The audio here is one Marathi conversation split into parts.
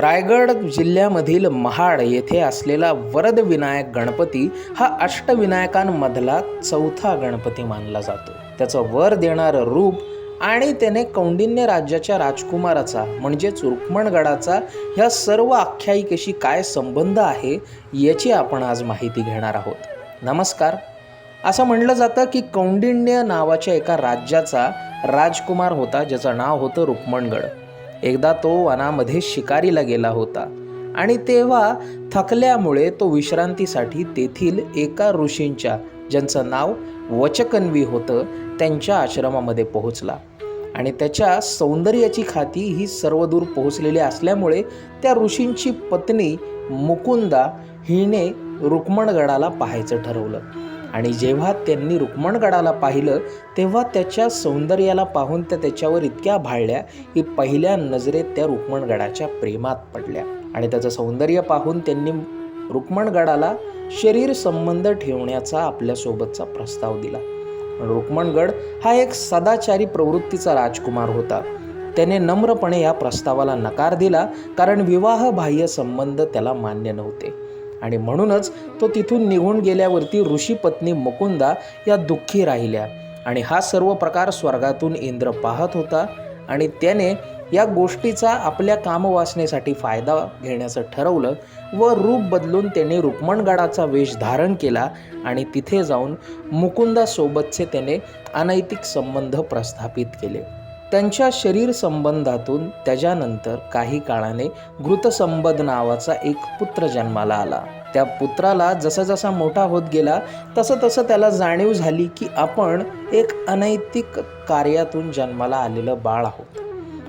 रायगड जिल्ह्यामधील महाड येथे असलेला वरदविनायक गणपती हा अष्टविनायकांमधला चौथा गणपती मानला जातो. त्याचं वर देणारं रूप आणि त्याने कौंडिन्य राज्याच्या राजकुमाराचा म्हणजेच रुक्मणगडाचा ह्या सर्व आख्यायिकेशी काय संबंध आहे याची आपण आज माहिती घेणार आहोत. नमस्कार. असं म्हणलं जातं की कौंडिण्य नावाच्या एका राज्याचा राजकुमार होता ज्याचं नाव होतं रुक्मणगड. एकदा तो वनामध्ये शिकारीला गेला होता आणि तेव्हा थकल्यामुळे तो विश्रांतीसाठी तेथील एका ऋषींच्या ज्यांचं नाव वचकन्वी होतं त्यांच्या आश्रमामध्ये पोहोचला. आणि त्याच्या सौंदर्याची खाती ही सर्वदूर पोहोचलेली असल्यामुळे त्या ऋषींची पत्नी मुकुंदा हिने रुक्मणगडाला पाहायचं ठरवलं. आणि जेव्हा त्यांनी रुक्मणगडाला पाहिलं तेव्हा त्याच्या सौंदर्याला पाहून त्या त्याच्यावर इतक्या भाळल्या की पहिल्या नजरेत त्या रुक्मणगडाच्या प्रेमात पडल्या. आणि त्याचं सौंदर्य पाहून त्यांनी रुक्मणगडाला शरीर संबंध ठेवण्याचा आपल्यासोबतचा प्रस्ताव दिला. रुक्मणगड हा एक सदाचारी प्रवृत्तीचा राजकुमार होता. त्याने नम्रपणे या प्रस्तावाला नकार दिला कारण विवाह बाह्य संबंध त्याला मान्य नव्हते. आणि म्हणूनच तो तिथून निघून गेल्यावरती ऋषी पत्नी मुकुंदा या दुःखी राहिल्या. आणि हा सर्व प्रकार स्वर्गातून इंद्र पाहत होता आणि त्याने या गोष्टीचा आपल्या कामवासनेसाठी फायदा घेण्याचं ठरवलं व रूप बदलून त्याने रुक्मणगडाचा वेश धारण केला आणि तिथे जाऊन मुकुंदासोबतचे त्याने अनैतिक संबंध प्रस्थापित केले. त्यांच्या शरीर संबंधातून त्याच्यानंतर काही काळाने घृतसंबद नावाचा एक पुत्र जन्माला आला. त्या पुत्राला जसा जसा मोठा होत गेला तसं तसं त्याला जाणीव झाली की आपण एक अनैतिक कार्यातून जन्माला आलेलं बाळ आहोत.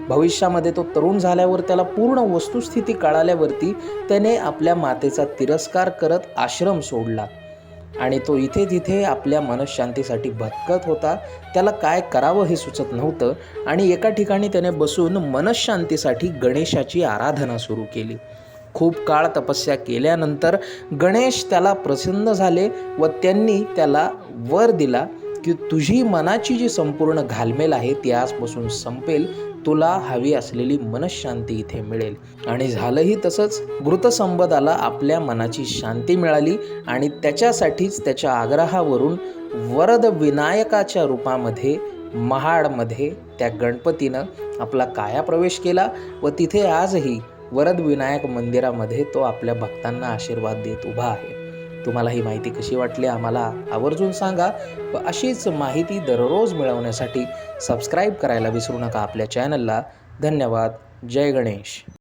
भविष्यामध्ये तो तरुण झाल्यावर त्याला पूर्ण वस्तुस्थिती कळाल्यावरती त्याने आपल्या मातेचा तिरस्कार करत आश्रम सोडला. आणि तो इथे तिथे आपल्या मनशांतीसाठी भटकत होता त्याला काय करावं हे सुचत नव्हतं आणि एका ठिकाणी त्याने बसून मनशांतीसाठी गणेशाची आराधना सुरू केली. खूप काळ तपस्या केल्यानंतर गणेश त्याला प्रसन्न झाले व त्यांनी त्याला वर दिला. की तुझी मनाची जी संपूर्ण घालमेल आहे ती आजपासून संपेल. तुला हवी असलेली मनशांती इथे मिळेल. आणि झालंही तसंच मृतसंबदाला आपल्या मनाची शांती मिळाली आणि त्याच्यासाठीच त्याच्या आग्रहावरून वरद विनायकाच्या रूपामध्ये महाडमध्ये त्या गणपतीनं आपला काया प्रवेश केला व तिथे आजही वरद विनायक मंदिरामध्ये तो आपल्या भक्तांना आशीर्वाद देत उभा आहे. तुम्हाला ही माहिती कशी वाटली आम्हाला आवर्जून सांगा व अशीच माहिती दररोज मिळवण्यासाठी सबस्क्राईब करायला विसरू नका आपल्या चॅनलला धन्यवाद. जय गणेश.